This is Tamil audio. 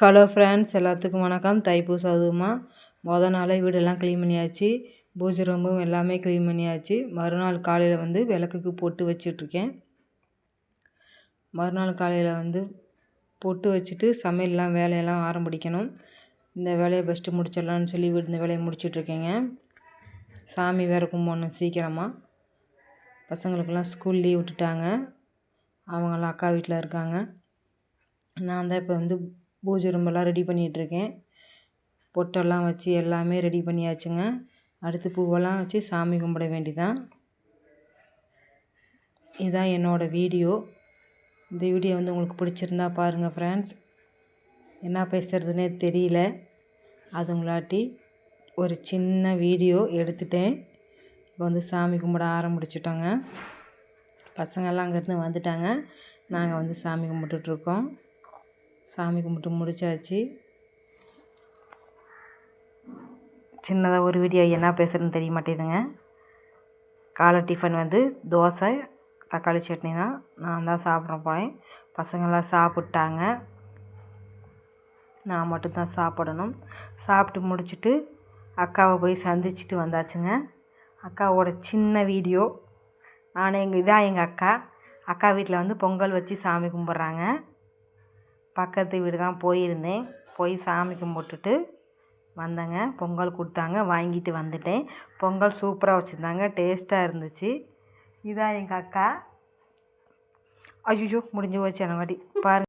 ஹலோ ஃப்ரெண்ட்ஸ் எல்லாத்துக்கும் வணக்கம். தைப்பூச அதுவுமா மொதல் நாளே வீடெல்லாம் க்ளீன் பண்ணியாச்சு. பூஜை ரூமும் எல்லாமே க்ளீன் பண்ணியாச்சு. மறுநாள் காலையில் வந்து விளக்குக்கு பொட்டு வச்சிட்ருக்கேன். மறுநாள் காலையில் வந்து பொட்டு வச்சுட்டு சமையல்லாம் வேலையெல்லாம் ஆரம்பிக்கணும். இந்த வேலையை ஃபஸ்ட்டு முடிச்சிடலான்னு சொல்லி வீடு இந்த வேலையை முடிச்சிட்ருக்கேங்க. சாமி வேறு கும்பிடணும் சீக்கிரமாக பசங்களுக்கெல்லாம் ஸ்கூல் லீவ் விட்டுட்டாங்க. அவங்களாம் அக்கா வீட்டில் இருக்காங்க. நான் தான் இப்போ வந்து பூஜை ரூமெல்லாம் ரெடி பண்ணிகிட்ருக்கேன். பொட்டெல்லாம் வச்சு எல்லாமே ரெடி பண்ணியாச்சுங்க. அடுத்து பூவெல்லாம் வச்சு சாமி கும்பிட வேண்டிதான். இதுதான் என்னோடய வீடியோ. இந்த வீடியோ வந்து உங்களுக்கு பிடிச்சிருந்தா பாருங்கள் ஃப்ரெண்ட்ஸ் என்ன பேசுகிறதுனே தெரியல. அதுங்களாட்டி ஒரு சின்ன வீடியோ எடுத்துட்டேன். இப்போ வந்து சாமி கும்பிட ஆரம்பிச்சிட்டோங்க. பசங்கள்லாம் அங்கேருந்து வந்துட்டாங்க. நாங்கள் வந்து சாமி கும்பிட்டுட்ருக்கோம். சாமி கும்பிட்டு முடிச்சாச்சு. சின்னதாக ஒரு வீடியோ என்ன பேசுகிறேன்னு தெரிய மாட்டேதுங்க காலை டிஃபன் வந்து தோசை தக்காளி சட்னி தான். நான் தான் சாப்பிட போகிறேன் பசங்களாம் சாப்பிட்டாங்க. நான் மட்டும்தான் சாப்பிடணும். சாப்பிட்டு முடிச்சுட்டு அக்காவை போய் சந்திச்சுட்டு வந்தாச்சுங்க. அக்காவோட சின்ன வீடியோ நான் எங்கள் இதான் எங்கள் அக்கா. அக்கா வீட்டில் வந்து பொங்கல் வச்சு சாமி கும்பிட்றாங்க. பக்கத்து வீடு தான் போயிருந்தேன். போய் சாமி கும்பிட்டுட்டு வந்தேங்க. பொங்கல் கொடுத்தாங்க. வாங்கிட்டு வந்துட்டேன். பொங்கல் சூப்பராக வச்சுருந்தாங்க. டேஸ்ட்டாக இருந்துச்சு. இதான் எங்கள் அக்கா. ஐயோ முடிஞ்சு போச்சு எனக்கு பாருங்கள்